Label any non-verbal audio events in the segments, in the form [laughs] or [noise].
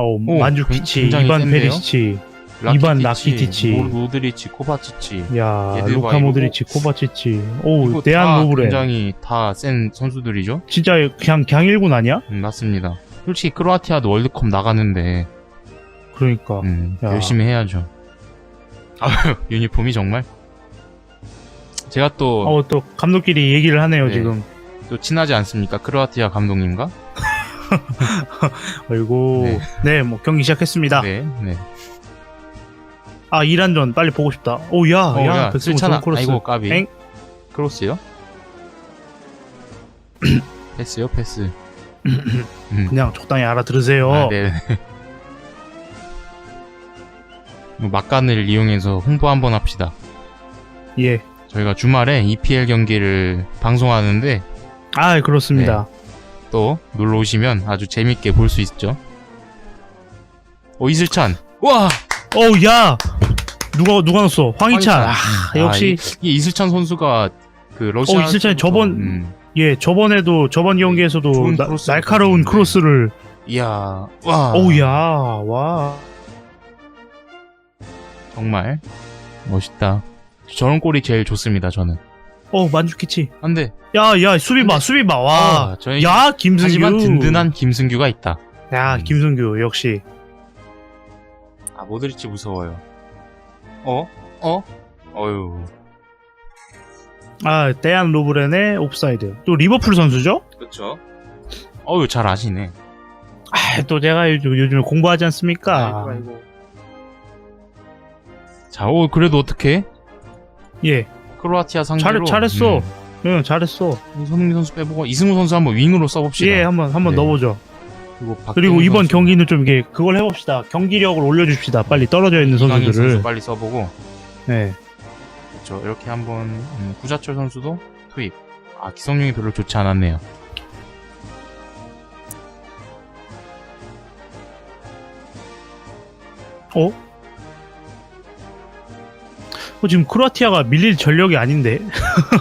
어, 오, 만주키치, 굉장히 이반 센데요? 페리시치, 이반 라키티치. 모- 모드리치, 코바치치. 야, 얘들 루카 봐, 이거. 모드리치, 코바치치. 오, 이거 다 대한 노브레. 굉장히 다 센 선수들이죠. 진짜 그냥 1군 아니야? 음, 맞습니다. 솔직히 크로아티아도 월드컵 나가는데 그러니까. 음, 야. 열심히 해야죠. 아유, [laughs] 유니폼이 정말. 제가 또, 어, 또 감독끼리 얘기를 하네요, 네. 지금. 또 친하지 않습니까? 크로아티아 감독님과? [laughs] 아이고. 네. 네, 뭐 경기 시작했습니다. 네, 네. 아, 이란전 빨리 보고 싶다. 오, 야, 어, 야, 야, 백승호 괜찮아. 크로스. 아이고, 까비. 엥? 크로스요? [clears throat] 패스요, 패스. [clears throat] 음. 그냥 적당히 알아들으세요. 아, 네. 뭐 막간을 이용해서 홍보 한번 합시다. 예. 저희가 주말에 EPL 경기를 방송하는데 아, 그렇습니다. 또 놀러 오시면 아주 재밌게 볼 수 있죠. 오 이슬찬. 와 어우, 야! 누가, 누가 넣었어? 황희찬. 아, 음. 역시, 이, 이 이슬찬 선수가 그 러시아. 어, 이슬찬이 때부터, 저번- 음, 예, 저번에도, 저번 경기에서도 좋은 나- 날카로운 던지는데. 크로스를, 이야. 와. 어우, 야, 와. 정말 멋있다. 저런 골이 제일 좋습니다. 저는. 어, 만주키치. 안돼. 야, 야, 수비 봐, 수비 봐, 와. 어, 저희 야, 김승규. 하지만 든든한 김승규가 있다. 야, 음. 김승규, 역시. 아 모드리치 무서워요. 어? 어? 어유. 아, 대한 로브렌의 옵사이드. 또 리버풀 선수죠? 그렇죠. 어유 잘 아시네. 아, 또 제가 요즘, 요즘에 공부하지 않습니까? 자, 오 그래도 어떻게? 예, 크로아티아 상대로 잘, 잘했어. 음, 응, 잘했어. 손흥민 선수 빼보고 이승우 선수 한번 윙으로 써봅시다. 예, 한번, 한번 네. 넣어보죠. 그리고, 그리고 이번 선수, 경기는 좀 이게, 그걸 해봅시다. 경기력을 올려줍시다. 빨리 떨어져 있는 선수들을. 선수 빨리 써보고 네. 그렇죠. 이렇게 한번 음, 구자철 선수도 투입. 아 기성용이 별로 좋지 않았네요. 어? 어, 지금 크로아티아가 밀릴 전력이 아닌데?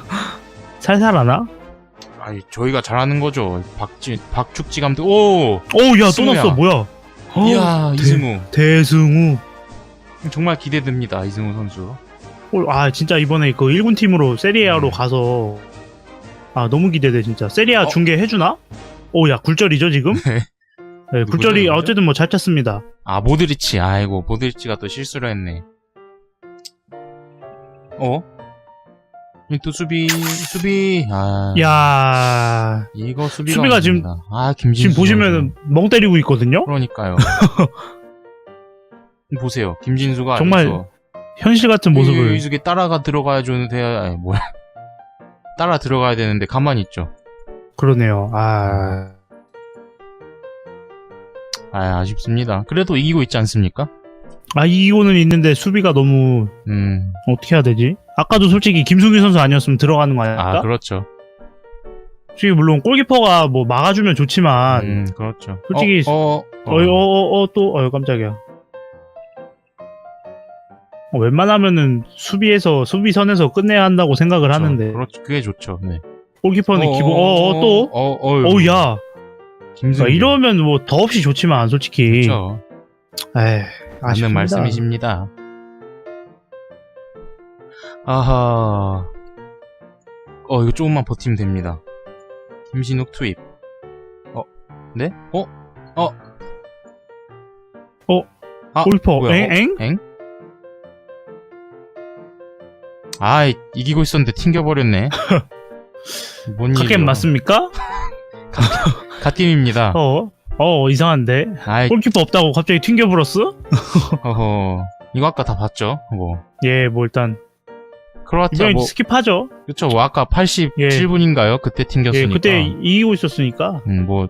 [laughs] 살살 하나? 아니 저희가 잘하는 거죠. 박지 박축지 감독. 오. 어우, 야, 또 승우야. 났어. 뭐야? 어, 이야 대- 이승우. 대승우. 정말 기대됩니다 이승우 선수. 어, 아, 진짜 이번에 그 1군 팀으로 세리아로 음. 가서. 아, 너무 기대돼, 진짜. 세리아 어? 중계 해주나? 오, 야, 굴절이죠, 지금? 네. 네, 굴절이, 누구죠? 어쨌든 뭐 잘 찼습니다. 아 모드리치. 아이고 모드리치가 또 실수를 했네. 어? 이또 수비 수비. 아. 야 이거 수비가 수비가 안 지금- 됩니다. 아 김진수 지금 보시면은 멍 때리고 있거든요? 그러니까요. [laughs] 보세요. 김진수가 정말 현실 같은 모습을. 이게 따라가 들어가야 되는데 아니, 뭐야? [laughs] 따라 들어가야 되는데 가만히 있죠. 그러네요. 아. 아 아쉽습니다. 그래도 이기고 있지 않습니까? 아, 이기고는 있는데 수비가 너무, 음. 어떻게 해야 되지? 아까도 솔직히 김승규 선수 아니었으면 들어가는 거 아닐까? 아 그렇죠. 솔직히 물론 골키퍼가 뭐 막아주면 좋지만, 음 그렇죠. 솔직히 어, 어, 어. 어이, 어, 어, 어, 또, 어이, 깜짝이야. 어, 웬만하면은 수비에서, 수비선에서 끝내야 한다고 생각을 그렇죠. 하는데, 그렇죠. 그게 좋죠. 네. 골키퍼는 어, 기본, 어, 어, 또? 어, 어, 어우, 야. 김승규. 그러니까 이러면 뭐 더없이 좋지만, 솔직히. 그렇죠. 에이, 아쉽습니다. 말씀이십니다. 아하. 어, 이거 조금만 버티면 됩니다. 김신욱 투입. 어, 네? 어? 어? 어? 아, 골키퍼, 뭐야? 엥, 어? 엥? 엥? 아, 이기고 있었는데 튕겨버렸네. [laughs] 뭔 갓겜 일이요? 맞습니까? 갓겜입니다. [laughs] 어, 어, 이상한데. 아이, 골키퍼 없다고 갑자기 튕겨 불었어? [laughs] 어허. 이거 아까 다 봤죠? 뭐. 예, 뭐 일단, 크로아티아 이번엔 뭐, 스킵하죠. 그쵸, 뭐 아까 87분인가요? 그때 튕겼으니까. 예, 그때 이기고 있었으니까. 음, 뭐,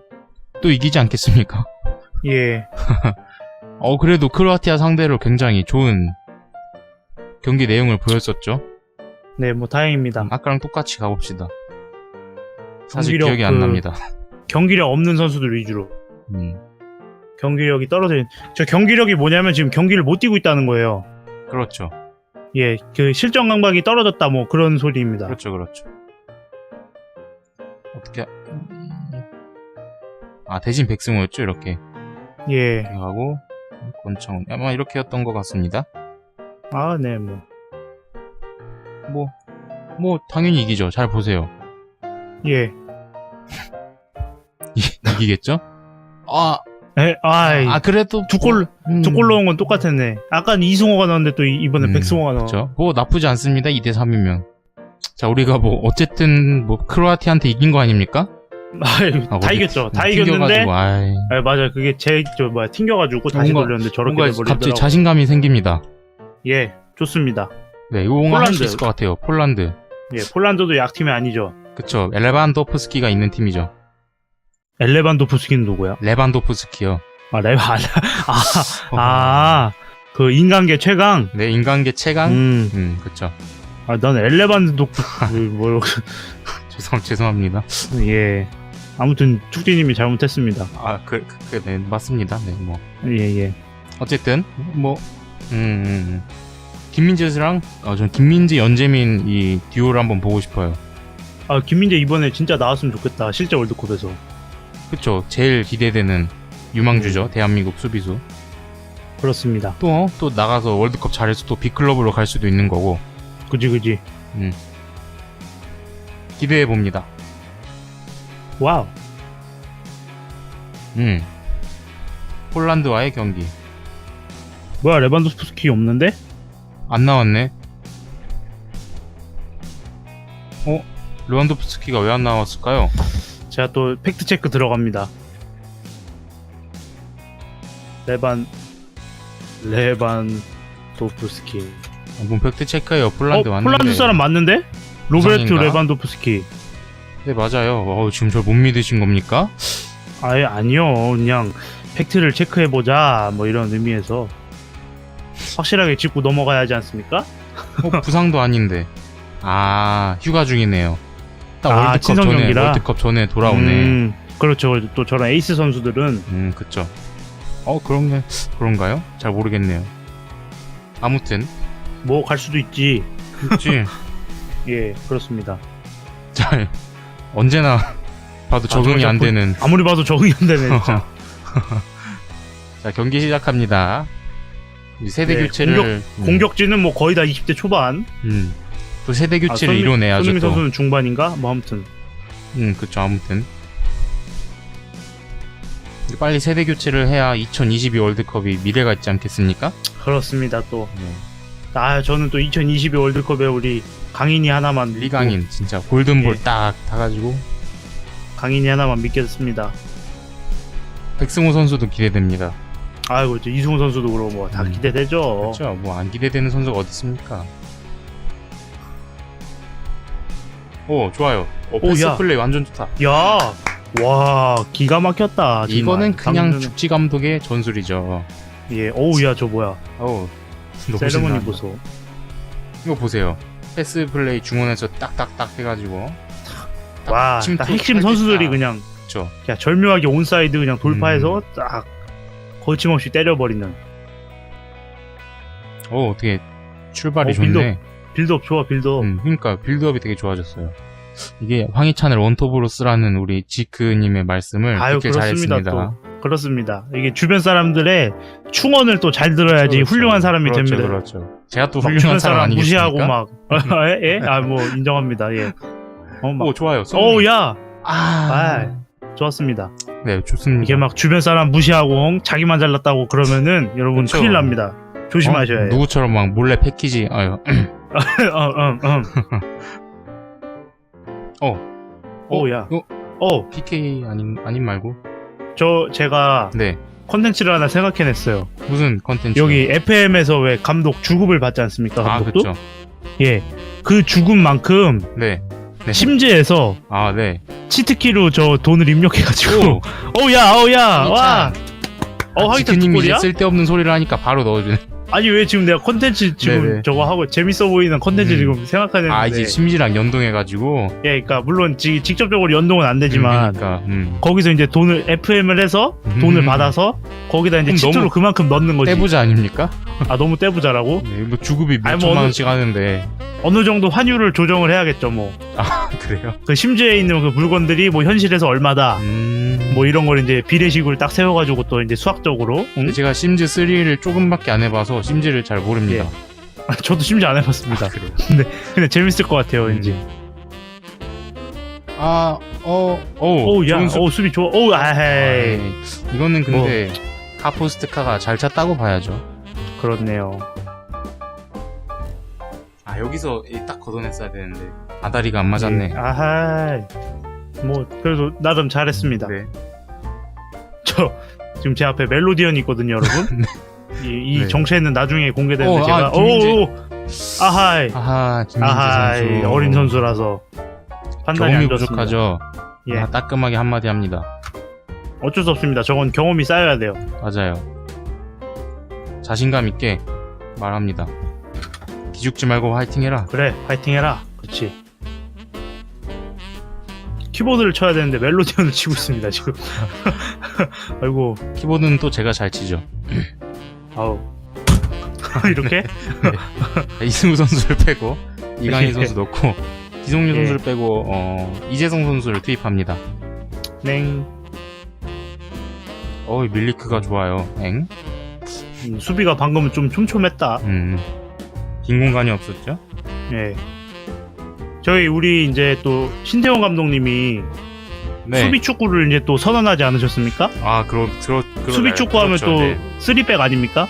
또 이기지 않겠습니까? [laughs] 예. [laughs] 어, 그래도 크로아티아 상대로 굉장히 좋은 경기 내용을 보였었죠. 네, 뭐 다행입니다. 아까랑 똑같이 가봅시다. 사실 경기력 기억이 안 그- 납니다. 경기력 없는 선수들 위주로. 음, 경기력이 떨어져 있는. 저 경기력이 뭐냐면 지금 경기를 못 뛰고 있다는 거예요. 그렇죠. 예, 그 실전 감각이 떨어졌다 뭐 그런 소리입니다. 그렇죠, 그렇죠. 어떻게, 아, 대신 백승호였죠, 이렇게. 예. 하고 권창훈 아마 이렇게였던 것 같습니다. 아, 네, 뭐. 뭐, 뭐 당연히 이기죠. 잘 보세요. 예. [laughs] 이, 이기겠죠? 아, 에, 아이. 아 그래도 두 골, 음, 두 골 넣은 건 똑같았네. 아까는 이승호가 넣었는데 또 이- 이번에 음, 백승호가 넣어. 그렇죠. 뭐 나쁘지 않습니다. 2대 3이면. 자, 우리가 뭐 어쨌든 뭐 크로아티아한테 이긴 거 아닙니까? 아이, 아, 다 이겼죠. 다 튕겨가지고, 이겼는데. 아이, 아, 맞아. 그게 제, 저, 뭐야, 튕겨가지고 다시 뭔가- 돌렸는데 저렇게 뭔가 돼버리더라고. 갑자기 자신감이 생깁니다. 예, 좋습니다. 네, 이거 뭔가 할수 폴란드. 있을 것 같아요. 폴란드. 예, 폴란드도 약팀이 아니죠. 그쵸. 엘레반도프스키가 있는 팀이죠. 엘레반도프스키는 누구야? 레반도프스키요. 아, 레바, 아, [laughs] 아, 그 인간계 최강? 네, 인간계 최강? 음, 음, 그쵸. 아, 난 엘레반도, [laughs] 뭐, 죄송, 죄송합니다. 예. 아무튼, 축디님이 잘못했습니다. 아, 그, 그, 그, 네, 맞습니다. 네, 뭐. 예, 예. 어쨌든, 뭐, 음, 음, 음. 김민재랑, 어, 전 김민재, 연재민 이 듀오를 한번 보고 싶어요. 아, 김민재 이번에 진짜 나왔으면 좋겠다. 실제 월드컵에서. 그쵸. 제일 기대되는 유망주죠. 음. 대한민국 수비수. 그렇습니다. 또, 또 나가서 월드컵 잘해서 또 빅클럽으로 갈 수도 있는 거고, 그지, 그지. 기대해 봅니다. 와우. 음. 폴란드와의 경기. 뭐야, 레반도프스키 없는데? 안 나왔네. 어? 르완도프스키가 왜 안 나왔을까요? 제가 또 팩트 체크 들어갑니다. 레반, 레반 도프스키. 뭔 팩트 체크해요. 폴란드 어, 왔는데. 폴란드 사람 맞는데? 로베르트? 레반도프스키. 네 맞아요. 어, 지금 저 못 믿으신 겁니까? 아예 아니요. 그냥 팩트를 체크해 보자. 뭐 이런 의미에서. 확실하게 짚고 넘어가야 하지 않습니까? 어, 부상도 아닌데. 아 휴가 중이네요. 딱 아, 월드컵 친선 전에 경기라? 월드컵 전에 돌아오네. 음, 음, 그렇죠. 또 저런 에이스 선수들은 그쵸. 어 그런 게 그런가요? 잘 모르겠네요. 아무튼 뭐 갈 수도 있지. 그치. [laughs] 예, 그렇습니다. 잘 언제나 봐도 적응이 정말 안 되는. 아무리 봐도 적응이 안 되네, 진짜. [laughs] 자 경기 시작합니다. 이 세대 네, 교체를 음, 공격진은 뭐 거의 다 20대 초반. 음. 또 세대 아, 교체를 손흥민- 이뤄내야죠 손흥민 또. 선수는 중반인가? 뭐 아무튼. 음, 그쵸, 아무튼. 빨리 세대 교체를 해야 2022 월드컵이 미래가 있지 않겠습니까? 그렇습니다, 또. 네. 아, 저는 또 2022 월드컵에 우리 강인이 하나만. 믿고, 리강인, 진짜, 골든볼 예. 딱 타가지고. 강인이 하나만 믿겠습니다. 백승호 선수도 기대됩니다. 아이고, 이제 이승우 선수도 그러고 뭐 다 음. 기대되죠. 그쵸, 뭐, 안 기대되는 선수가 어디 있습니까? 오, 좋아요. 오, 오, 패스 야. 플레이 완전 좋다. 야, 와, 기가 막혔다. 정말. 이거는 그냥 방금- 죽지 감독의 전술이죠. 예, 어우, 야, 저 뭐야. 어우, 너무 신나한다. 보소. 이거 보세요. 패스 플레이 중원에서 딱딱딱 해가지고. 딱 와, 딱 핵심 선수들이 딱. 그냥 그쵸. 그냥 절묘하게 온사이드 그냥 돌파해서 음. 딱 거침없이 때려버리는 어, 어떻게 출발이 어, 좋네. 빌드업 좋아 빌드업 음, 그러니까 빌드업이 되게 좋아졌어요. 이게 황희찬을 원톱으로 쓰라는 우리 지크님의 말씀을 아유 듣길 그렇습니다 잘했습니다. 또 그렇습니다 이게 주변 사람들의 충언을 또 잘 들어야지 그렇죠. 훌륭한 사람이 그렇죠, 됩니다 그렇죠. 제가 또막 훌륭한 사람 아니겠습니까? 무시하고 막 [laughs] 예? 예? 아뭐 인정합니다 예 어, 막, 오 좋아요. 어우 야 아, 좋았습니다 네 좋습니다. 이게 막 주변 사람 무시하고 자기만 잘났다고 그러면은 여러분 그쵸. 큰일 납니다 조심하셔야 어? 해요 누구처럼 막 몰래 패키지. 아유, [clears throat] 어, 어, 어. 어, 어우 야 어, 어, PK 아닌 아닌 말고. 저 제가 네, 컨텐츠를 하나 생각해냈어요. 무슨 컨텐츠? 여기 FM에서 왜 감독 주급을 받지 않습니까? 아 감독도? 그렇죠. 예. 그 주급만큼 네, 네. 심지에서 아 네. 치트키로 저 돈을 입력해가지고 오, [laughs] 어우야 어우야 와 어, 지크님이 뒷골이야? 이제 쓸데없는 소리를 하니까 바로 넣어주네. 아니 왜 지금 내가 컨텐츠 지금 네네. 저거 하고 재밌어 보이는 컨텐츠 음. 지금 생각하는데 아 이제 심지랑 연동해가지고. 예, 그러니까 물론 지, 직접적으로 연동은 안 되지만 음, 그러니까, 음. 거기서 이제 돈을 FM을 해서 음. 돈을 받아서 거기다 이제 그럼 치트로 너무 그만큼 넣는 거지. 떼부자 아닙니까? 아 너무 떼부자라고? 네, 뭐 주급이 아니, 몇뭐 천만 어느- 원씩 하는데 어느 정도 환율을 조정을 해야겠죠 뭐. 아 그래요? 그 심지에 있는 그 물건들이 뭐 현실에서 얼마다 음 뭐 이런 걸 이제 비례식을 딱 세워가지고 또 이제 수학적으로 응? 제가 심즈 3를 조금밖에 안 해봐서 심즈를 잘 모릅니다. [laughs] 저도 심지어 안 해봤습니다. 아, 그래요? [laughs] 근데 재밌을 것 같아요, 음. 왠지. 아, 어, 어, 오우, 야, 좋은 수- 오, 수비 좋아. 오우, 아헤이. 아이, 이거는 근데 뭐. 카포스트카가 잘 찼다고 봐야죠. 그렇네요. 아 여기서 딱 걷어냈어야 되는데 아다리가 안 맞았네. 예, 아하이. 뭐, 그래도 나름 잘했습니다. 네. 저, 지금 제 앞에 멜로디언이 있거든요, 여러분. [laughs] 이, 이 네. 정체는 나중에 공개되는데 어, 제가, 아, 김민재. 오, 오, 아하이. 아하 김민재 아하이. 선수 어린 선수라서. 판단이 경험이 안 좋습니다. 부족하죠. 예. 아, 따끔하게 한마디 합니다. 어쩔 수 없습니다. 저건 경험이 쌓여야 돼요. 맞아요. 자신감 있게 말합니다. 기죽지 말고 화이팅해라. 그래, 파이팅 해라. 그렇지. 키보드를 쳐야 되는데 멜로디언을 치고 있습니다, 지금. [laughs] 아이고, 키보드는 또 제가 잘 치죠. 아우. [laughs] 이렇게? [laughs] 이승우 선수를 빼고 이강인 예. 선수 넣고 기성용 예. 선수를 빼고 어, 이재성 선수를 투입합니다. 냉. 어 밀리크가 좋아요. 엥? 음, 수비가 방금은 좀 촘촘했다. 음. 빈 공간이 없었죠? 예. 저희 우리 이제 또 신태원 감독님이 네. 수비 축구를 이제 또 선언하지 않으셨습니까? 아, 들어, 그러, 수비 축구하면 그렇죠. 또 네. 쓰리백 아닙니까?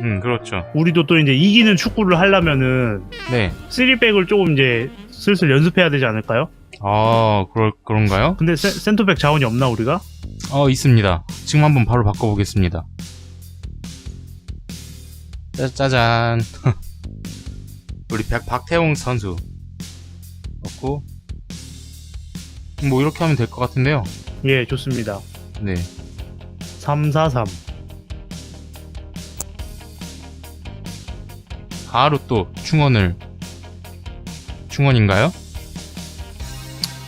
음, 그렇죠. 우리도 또 이제 이기는 축구를 하려면은 네. 쓰리백을 조금 이제 슬슬 연습해야 되지 않을까요? 아, 그럴, 그런가요? 근데 센, 센터백 자원이 없나 우리가? 어, 있습니다. 지금 한번 바로 바꿔보겠습니다. 짜, 짜잔. [laughs] 우리 백, 박태웅 선수. 없고. 뭐, 이렇게 하면 될 것 같은데요. 예, 좋습니다. 네. 343. 바로 또 충원을. 충원인가요?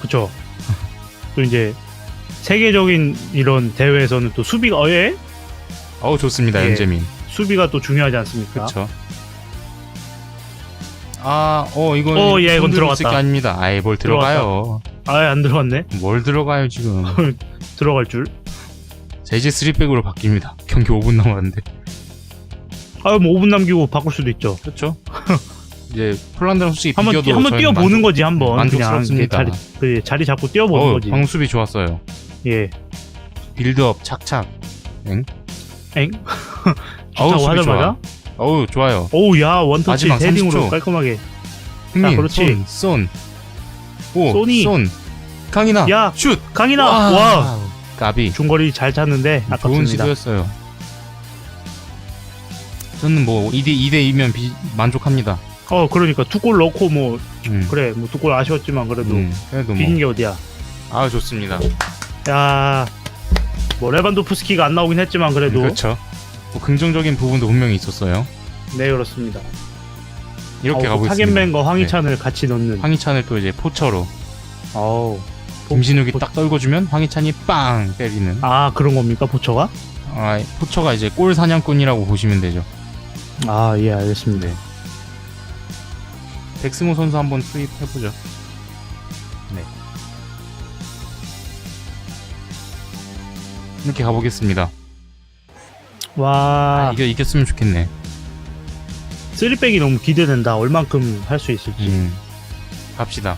그쵸. 또 이제 세계적인 이런 대회에서는 또 수비가 어예? 어우, 좋습니다, 예. 연재민. 수비가 또 중요하지 않습니까? 그쵸. 아, 어, 이건. 어, 예, 이건 들어갔다. 게 아닙니다. 아예, 뭘 들어가요. 아예 안 들어갔네. 뭘 들어가요, 지금. [laughs] 들어갈 줄. 자, 이제 3백으로 바뀝니다. 경기 5분 남았는데. 아유 뭐 5분 남기고 바꿀 수도 있죠. 그렇죠? [laughs] 이제 폴란드랑 솔직히 한번 비교도 뛰- 한번 저희는 뛰어보는 만족- 거지 한번. 만족스럽습니다. 그냥 자리, 그 자리 잡고 뛰어보는 어, 거지. 방금 수비 좋았어요. 예. 빌드업 착착. 엥? [laughs] 어우, 좋다고 하자마자. 어우, 좋아요. 오우 야 원터치 마지막 헤딩으로 30초. 깔끔하게. 흥민, 그렇지. 쏜, 쏜. 오, 쏜이. 쏜. 강인아, 야 슛! 강인아 와, 까비. 중거리 잘 찼는데 좋은 아깝습니다. 시도였어요. 저는 뭐 2대 2대 2면 만족합니다. 어 그러니까 두 골 넣고 뭐 음. 그래 뭐 두 골 아쉬웠지만 그래도 음, 그래도 비긴 뭐. 게 어디야. 아, 좋습니다. 야. 뭐 레반도프스키가 안 나오긴 했지만 그래도 그렇죠. 뭐 긍정적인 부분도 분명히 있었어요. 네 그렇습니다. 이렇게 어, 가고 있습니다. 타겟맨과 황희찬을 같이 넣는. 황희찬을 또 이제 포처로 어우. 김신욱이 포- 딱 떨궈주면 황희찬이 빵 때리는 아 그런 겁니까 포처가? 아, 포처가 이제 골 사냥꾼이라고 보시면 되죠. 아 예 알겠습니다. 네. 백승호 선수 한번 투입해보죠. 네. 이렇게 가보겠습니다. 와 아, 이겨, 이겼으면 좋겠네. 쓰리백이 너무 기대된다. 얼만큼 할 수 있을지. 음. 갑시다.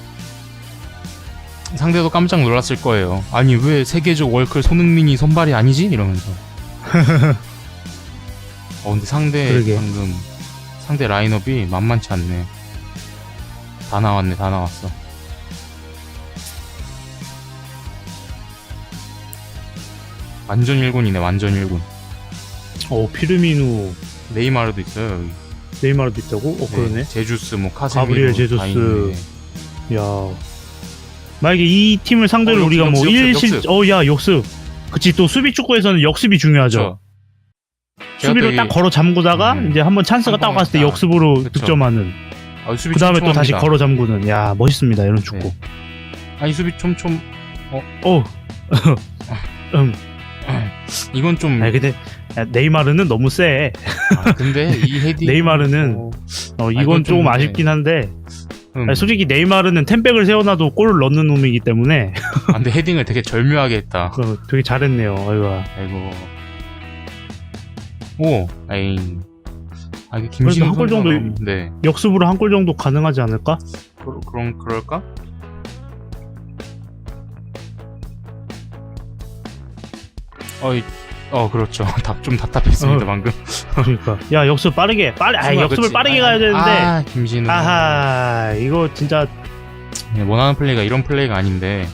상대도 깜짝 놀랐을 거예요. 아니, 왜 세계적 월클 손흥민이 선발이 아니지? 이러면서. [laughs] 어, 근데 상대, 그러게. 방금, 상대 라인업이 만만치 않네. 다 나왔네, 다 나왔어. 완전 일군이네, 완전 일군. 어 피르미누 네이마르도 있어요, 여기. 네이마르도 있다고? 어 그러네. 제주스, 뭐, 카세미로. 가브리엘 제주스. 있네. 야 만약에 이 팀을 상대로 어, 우리가 뭐 역습, 역습, 1실 역습. 어야 역습. 그치 또 수비 축구에서는 역습이 중요하죠. 제가 수비로 또딱 이- 걸어 잠그다가 음. 이제 한번 찬스가 딱한 왔을 때 역습으로 그쵸. 득점하는. 아, 수비 그 다음에 또 다시 촘촘합니다. 걸어 잠그는. 야 멋있습니다 이런 축구. 네. 아니 수비 촘촘 어. [laughs] 음. 이건 좀 아니 근데 야, 네이마르는 너무 세. 아, 근데 이 [laughs] 헤딩 네이마르는 어, 어 이건 조금 네. 아쉽긴 한데 음. 아니, 솔직히 네이마르는 템백을 세워놔도 골을 넣는 놈이기 때문에 아, 근데 헤딩을 되게 절묘하게 했다. 그 되게 잘했네요. 아이고. 아이고. 오, 아잉. 아, 이게 김신우 한골 선수가 정도- 너무- 네. 역습으로 한 골 정도 가능하지 않을까? 그, 그럼 그럴까? 어이, 어 그렇죠. [laughs] 답 좀 답답했습니다 어. 방금. 그러니까 야 역습 빠르게 빨리 아 역습을 그렇지. 빠르게 아, 가야 되는데 아 김신우. 아하 이거 진짜 네, 원하는 플레이가 이런 플레이가 아닌데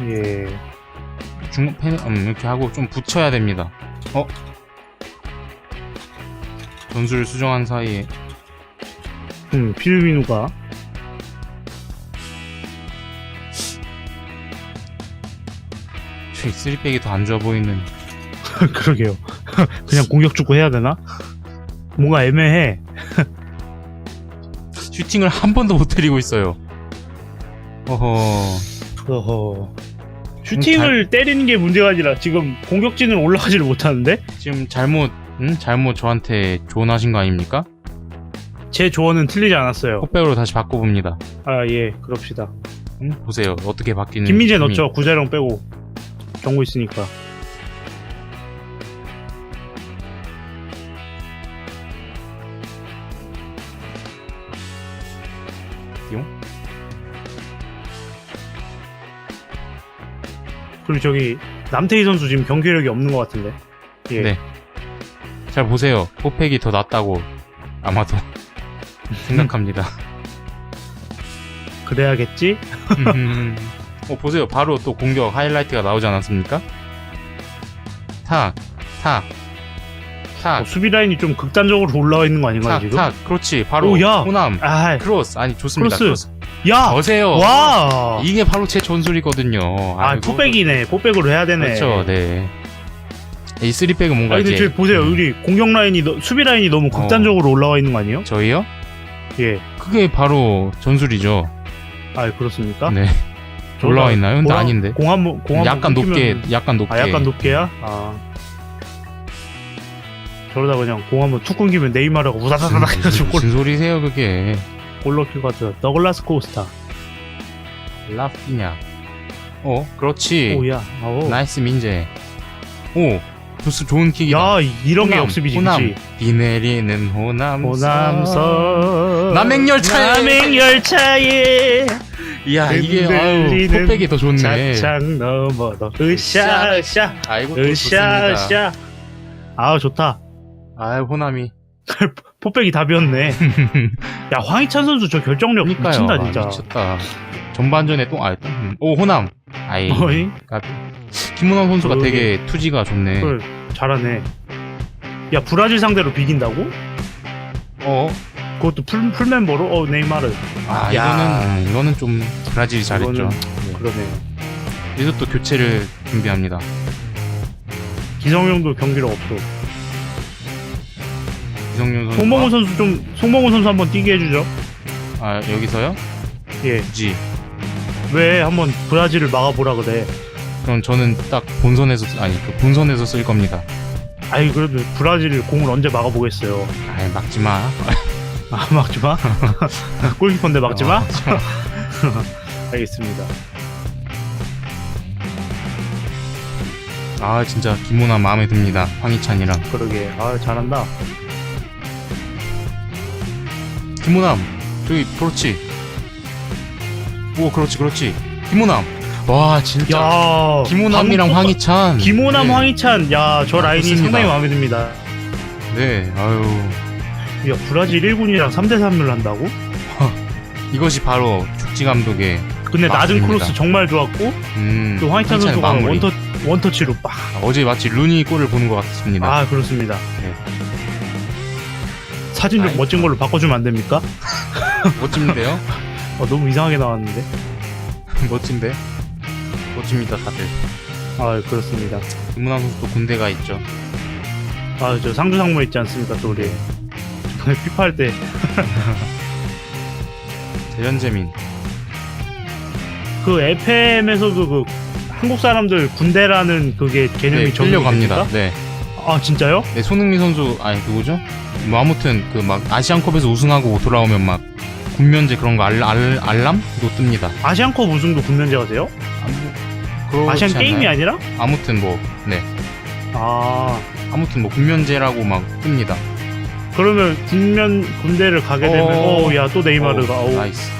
예 중팬 음, 이렇게 하고 좀 붙여야 됩니다. 어? 전술 수정한 사이에 음, 필미누가 저희 쓰리백이 더 안 좋아 보이는. [laughs] 그러게요 [laughs] 그냥 공격 축구 해야 되나? 뭔가 애매해 [laughs] 슈팅을 한 번도 못 때리고 있어요. 어허. 어허 슈팅을 때리는 게 문제가 아니라 지금 공격진은 올라가지를 못하는데 지금 잘못 응? 잘못 저한테 조언하신 거 아닙니까? 제 조언은 틀리지 않았어요 헛백으로 다시 바꿔봅니다. 아 예 그럽시다 응? 보세요 어떻게 바뀌는. 김민재 팀이. 넣죠 구자령 빼고 경고 있으니까 용? 그리고 저기 남태희 선수 지금 경기력이 없는 것 같은데 예 네. 잘 보세요. 포팩이 더 낫다고 아마도 [laughs] 생각합니다. 그래야겠지 음. 어 보세요. 바로 또 공격 하이라이트가 나오지 않았습니까? 탁, 탁, 어, 탁, 수비 라인이 좀 극단적으로 올라와 있는 거 아닌가요 탁, 지금? 탁. 그렇지. 바로 오, 야. 호남 아, 크로스 아니 좋습니다. 크로스. 크로스. 야, 보세요. 와, 이게 바로 제 전술이거든요. 아, 아이고. 포백이네, 포백으로 해야 되네. 그렇죠. 네. 이 3백은 뭔가 아니, 근데 이제 저 보세요, 음, 우리 공격 라인이 너- 수비 라인이 너무 극단적으로 올라와 있는 거 아니에요? 저희요? 예, 그게 바로 전술이죠. 아, 그렇습니까? 네. 올라와 있나요? 근데 공 한- 아닌데. 공 한번, 공 한번 약간 높게, 끊기면- 약간 높게. 아, 약간 높게야? 아. 저러다 그냥 공 한번 툭 끊기면 네이마르가 우사사사닥 해가지고 골, 무슨 소리세요 그게? 골 넣힐 것 같아요. 더글라스 코스타. 라피냐. 어, 그렇지. 오야, 아오. 나이스 민재. 오, 좋스 좋은 킥이다. 야, 이런 게 호남, 역습이지, 호남. 그치? 비 내리는 호남선. 호남선 남행열차에. 남행열차에 이야 이게 아유 포백이 더 좋네. 차창 너머로 으쌰 으쌰 아이고 또 좋습니다. 으쌰으쌰 아우 좋다 아 호남이. [laughs] 포백이 답이었네 [laughs] 야 황희찬 선수 저 결정력 그니까요. 미친다 아, 진짜 미쳤다. 전반전에 또 아, 또, 음. 오 호남. 아이. 어이 까비. 김호남 선수가 그러게. 되게 투지가 좋네. 그걸 잘하네 야 브라질 상대로 비긴다고? 어, 그것도 풀, 풀멤버로? 어 네이마르 아 야. 이거는 음, 이거는 좀 브라질이 잘했죠. 이거는 네. 그러네요 그래서 또 교체를 준비합니다. 기성용도 경기력 없어 이성윤 선수. 송범훈 선수 좀 송범훈 선수 한번 뛰게 해주죠 아 여기서요? 예 굳이. 왜 한번 브라질을 막아보라 그래 그럼 저는 딱 본선에서 쓰- 아니 그 본선에서 쓸 겁니다. 아이 그래도 브라질 공을 언제 막아보겠어요 아 막지 마. [laughs] 아 막지 마 [laughs] 골키퍼인데 막지마 어, [laughs] 알겠습니다 아 진짜 김호남 마음에 듭니다. 황희찬이랑 그러게 아 잘한다 김호남 저기 그렇지. 오 그렇지 그렇지. 김호남. 와 진짜. 야 방금 황희찬. 김호남 네. 황희찬 야 저 아, 라인이 좋습니다. 상당히 마음에 듭니다 네. 아유 야 브라질 1군이랑 3대3을 한다고? 이것이 바로 축지 감독의 근데 낮은 맞습니다. 크로스 정말 좋았고 음, 또 황희찬 황희찬의 선수가 마무리. 원터, 원터치로 빡 어제 마치 루니 골을 보는 것 같습니다. 아 그렇습니다 네. 사진 좀 아이, 멋진 걸로 바꿔주면 안 됩니까? [laughs] 멋진데요? 어, 너무 이상하게 나왔는데 [laughs] 멋진데? 멋집니다 다들. 아 그렇습니다 김문환 선수도 군대가 있죠. 아 저 상주 상무 있지 않습니까 또 우리 이번에 피파 할때 재현재민. [laughs] 그 FM에서도 그 한국 사람들 군대라는 그게 개념이 네, 끌려갑니다. 됩니까? 네. 아 진짜요? 네, 손흥민 선수 아니 누구죠? 뭐 아무튼 그 막 아시안컵에서 우승하고 돌아오면 막 군면제 그런 거 알, 알, 알람도 뜹니다. 아시안컵 우승도 군면제가 돼요? 그렇지 아시안 게임이 않나요? 아니라? 아무튼 뭐, 네. 아 아무튼 뭐 군면제라고 막 뜹니다. 그러면 군면 군대를 가게 되면 어. 어야 또 네이마르가 어, 어우, 나이스.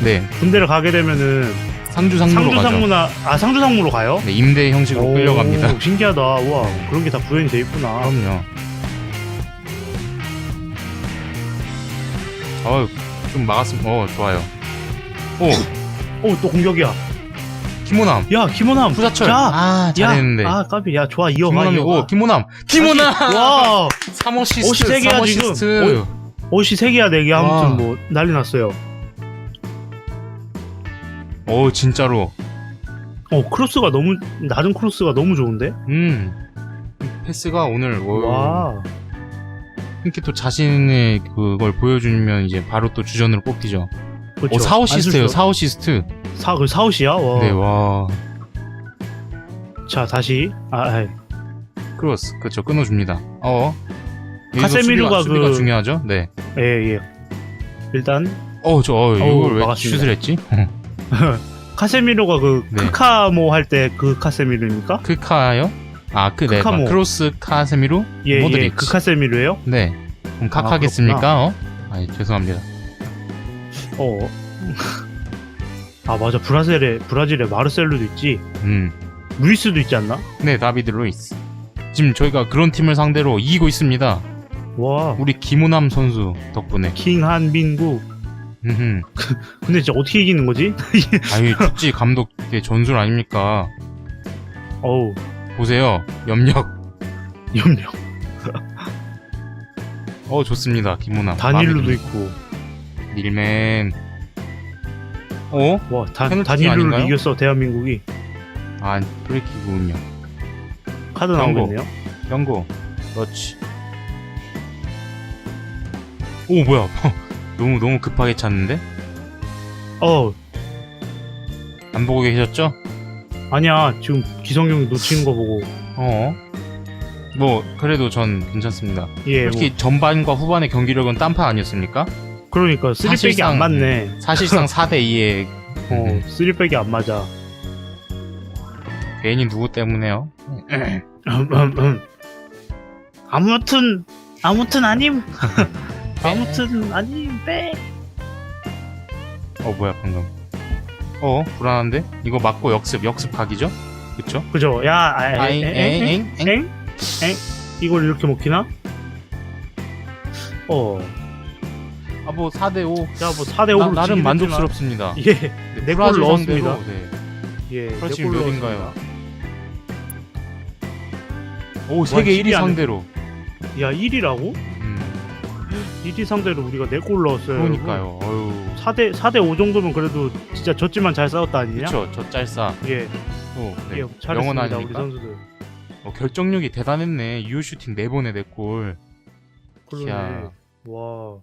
네, 군대를 가게 되면은 상주 상무로 상주 가죠. 상무나 아 상주 상무로 가요? 네, 임대 형식으로 오, 끌려갑니다. [laughs] 신기하다. 우와 그런 게 다 구현이 돼 있구나. 그럼요. 어, 좀 막았으면, 어, 좋아요. 오, 어또 공격이야. 김호남. 야 김호남. 후자철. 자, 아, 잘했는데. 야, 아 까비 야 좋아 이어가 김호남이, 이어가. 오, 김호남. 김호남! 와 3어시스트, 옷이 세 개야, 3어시스트. 옷이 세 개야 네 개. 와. 아무튼 뭐 난리 났어요. 오, 진짜로. 어 크로스가 너무 낮은 크로스가 너무 좋은데? 음. 패스가 오늘, 오, 와. 이렇게 또 자신의 그걸 보여주면 이제 바로 또 주전으로 뽑히죠. 그렇죠. 오, 4어시스트예요, 4어시스트. 사 그 사우시야. 와. 네, 와. 자 다시 아 아이. 크로스. 그렇죠, 끊어 줍니다. 어. 여기서 카세미르가 수비가, 수비가 그- 중요하죠? 네. 예 예. 일단 어, 저, 어, 이걸 왜 막았습니다. 슛을 했지? [laughs] 카세미로가 그 네. 크카모 할 때 그 카세미로입니까? 크카요? 아, 그, 네. 크카모. 크로스 카세미루? 예, 예, 모드리치. 그 카세미로예요? 네. 그럼 아, 각하겠습니까? 어? 아, 죄송합니다. 어. 아 맞아 브라질에 브라질에 마르셀로도 있지. 음. 루이스도 있지 않나? 네, 다비드 루이스. 지금 저희가 그런 팀을 상대로 이기고 있습니다. 와. 우리 김호남 선수 덕분에. 킹한민국. 음흠. [laughs] 근데 진짜 어떻게 이기는 거지? [laughs] 아유, 축지 감독의 전술 아닙니까? 어우 보세요. 염력. 염력. 어, 좋습니다. 김호남. 다닐루도 마비드. 있고. 닐맨. 어? 와 다, 페널티킥 다닐루를 아닌가요? 이겼어 대한민국이. 아, 프리킥이군요. 카드. 나오겠네요. 경고. 그렇지. 오, 뭐야. [laughs] 너무, 너무 급하게 찼는데? 어 안 보고 계셨죠? 아니야 지금 기성용이 놓치는 거 보고 어. 뭐, 그래도 전 괜찮습니다. 예 뭐, 솔직히 전반과 후반의 경기력은 딴판 아니었습니까? 그러니까 쓰리백이 안 사실상- 맞네. 사실상 [laughs] 4대 2의 어 쓰리백이 안 맞아. 괜히 누구 때문에요? 음, 음, 음. 아무튼 아무튼 아님 [laughs] 아무튼 아님 빼. 어, 뭐야, 방금. 어, 불안한데? 이거 맞고 역습, 역습 각이죠? 그쵸? 그죠? 야, 아, 엥, 엥, 엥, 이걸 이렇게 먹히나? 어, 아, 뭐, 4대5. 야, 뭐 4대 5로 나 름 만족스럽습니다. 예, 네, 네 브라질 골 넣었습니다. 네. 예, 브라질 네골 몇인가요? 넣었습니다. 오, 세계 1위 10위 안에- 상대로. 야, 1위라고? 음, 1위 상대로 우리가 4골 넣었어요. 그러니까요. 어유 4대 4대 5 정도면 그래도 진짜 졌지만 잘 싸웠다 아니냐? 그쵸, 저 짤싸. 예, 또, 네. 예, 잘했습니다 우리 아닙니까? 선수들. 어, 결정력이 대단했네. 유효 슈팅 4번에 4골. 그러네. 야. 와,